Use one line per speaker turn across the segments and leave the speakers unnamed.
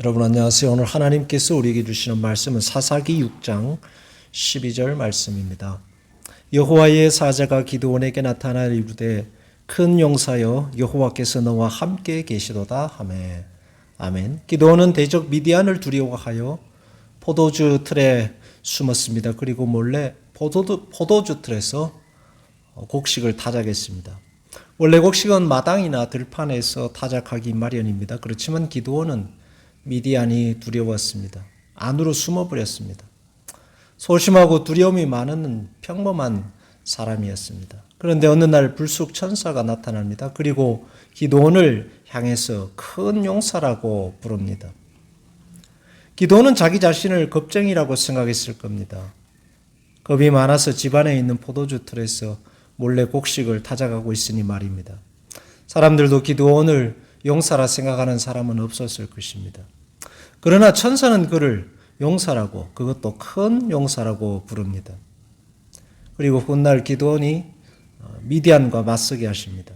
여러분 안녕하세요. 오늘 하나님께서 우리에게 주시는 말씀은 사사기 6장 12절 말씀입니다. 여호와의 사자가 기드온에게 나타나 이르되 큰 용사여 여호와께서 너와 함께 계시도다 하매 아멘. 기드온은 대적 미디안을 두려워하여 포도주 틀에 숨었습니다. 그리고 몰래 포도주, 포도주 틀에서 곡식을 타작했습니다. 원래 곡식은 마당이나 들판에서 타작하기 마련입니다. 그렇지만 기드온은 미디안이 두려웠습니다. 안으로 숨어버렸습니다. 소심하고 두려움이 많은 평범한 사람이었습니다. 그런데 어느 날 불쑥 천사가 나타납니다. 그리고 기도원을 향해서 큰 용사라고 부릅니다. 기도원은 자기 자신을 겁쟁이라고 생각했을 겁니다. 겁이 많아서 집안에 있는 포도주 틀에서 몰래 곡식을 타작하고 있으니 말입니다. 사람들도 기도원을 용사라 생각하는 사람은 없었을 것입니다. 그러나 천사는 그를 용사라고 그것도 큰 용사라고 부릅니다. 그리고 훗날 기도원이 미디안과 맞서게 하십니다.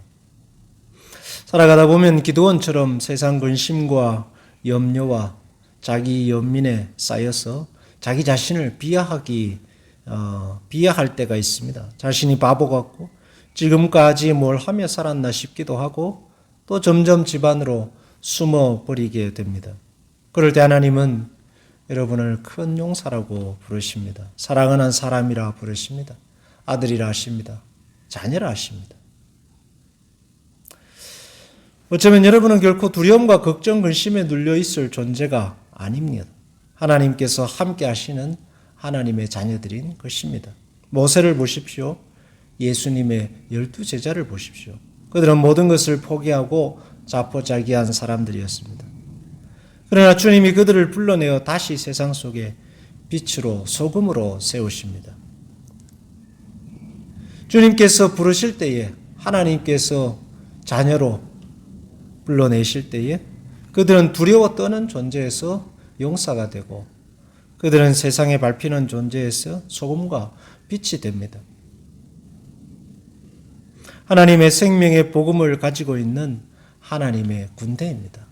살아가다 보면 기도원처럼 세상 근심과 염려와 자기 연민에 쌓여서 자기 자신을 비하하기 어, 비하할 때가 있습니다. 자신이 바보 같고 지금까지 뭘 하며 살았나 싶기도 하고 또 점점 집안으로 숨어 버리게 됩니다. 그럴 때 하나님은 여러분을 큰 용사라고 부르십니다. 사랑하는 사람이라 부르십니다. 아들이라 하십니다. 자녀라 하십니다. 어쩌면 여러분은 결코 두려움과 걱정, 근심에 눌려 있을 존재가 아닙니다. 하나님께서 함께 하시는 하나님의 자녀들인 것입니다. 모세를 보십시오. 예수님의 열두 제자를 보십시오. 그들은 모든 것을 포기하고 자포자기한 사람들이었습니다. 그러나 주님이 그들을 불러내어 다시 세상 속에 빛으로 소금으로 세우십니다. 주님께서 부르실 때에 하나님께서 자녀로 불러내실 때에 그들은 두려워 떠는 존재에서 용사가 되고 그들은 세상에 밟히는 존재에서 소금과 빛이 됩니다. 하나님의 생명의 복음을 가지고 있는 하나님의 군대입니다.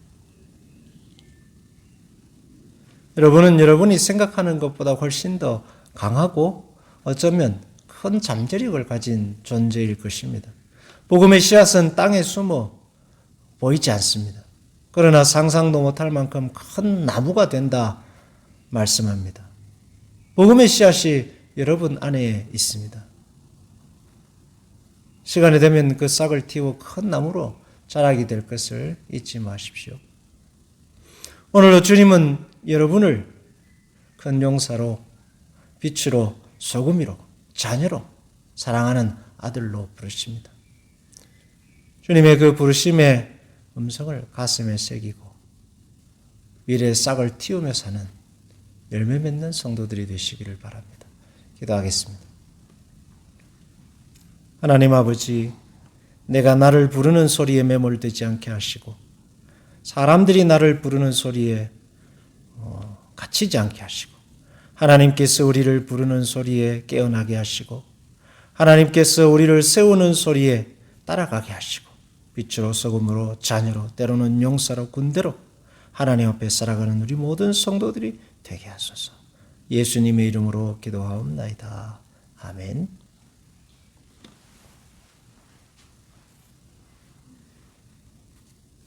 여러분은 여러분이 생각하는 것보다 훨씬 더 강하고 어쩌면 큰 잠재력을 가진 존재일 것입니다. 복음의 씨앗은 땅에 숨어 보이지 않습니다. 그러나 상상도 못할 만큼 큰 나무가 된다 말씀합니다. 복음의 씨앗이 여러분 안에 있습니다. 시간이 되면 그 싹을 틔워 큰 나무로 자라게 될 것을 잊지 마십시오. 오늘도 주님은 여러분을 큰 용사로, 빛으로, 소금이로, 자녀로, 사랑하는 아들로 부르십니다. 주님의 그 부르심의 음성을 가슴에 새기고 미래의 싹을 틔우며 사는 열매 맺는 성도들이 되시기를 바랍니다. 기도하겠습니다. 하나님 아버지, 내가 나를 부르는 소리에 매몰되지 않게 하시고, 사람들이 나를 부르는 소리에 어, 갇히지 않게 하시고, 하나님께서 우리를 부르는 소리에 깨어나게 하시고, 하나님께서 우리를 세우는 소리에 따라가게 하시고, 빛으로 소금으로 자녀로 때로는 용사로 군대로 하나님 앞에 살아가는 우리 모든 성도들이 되게 하소서. 예수님의 이름으로 기도하옵나이다. 아멘.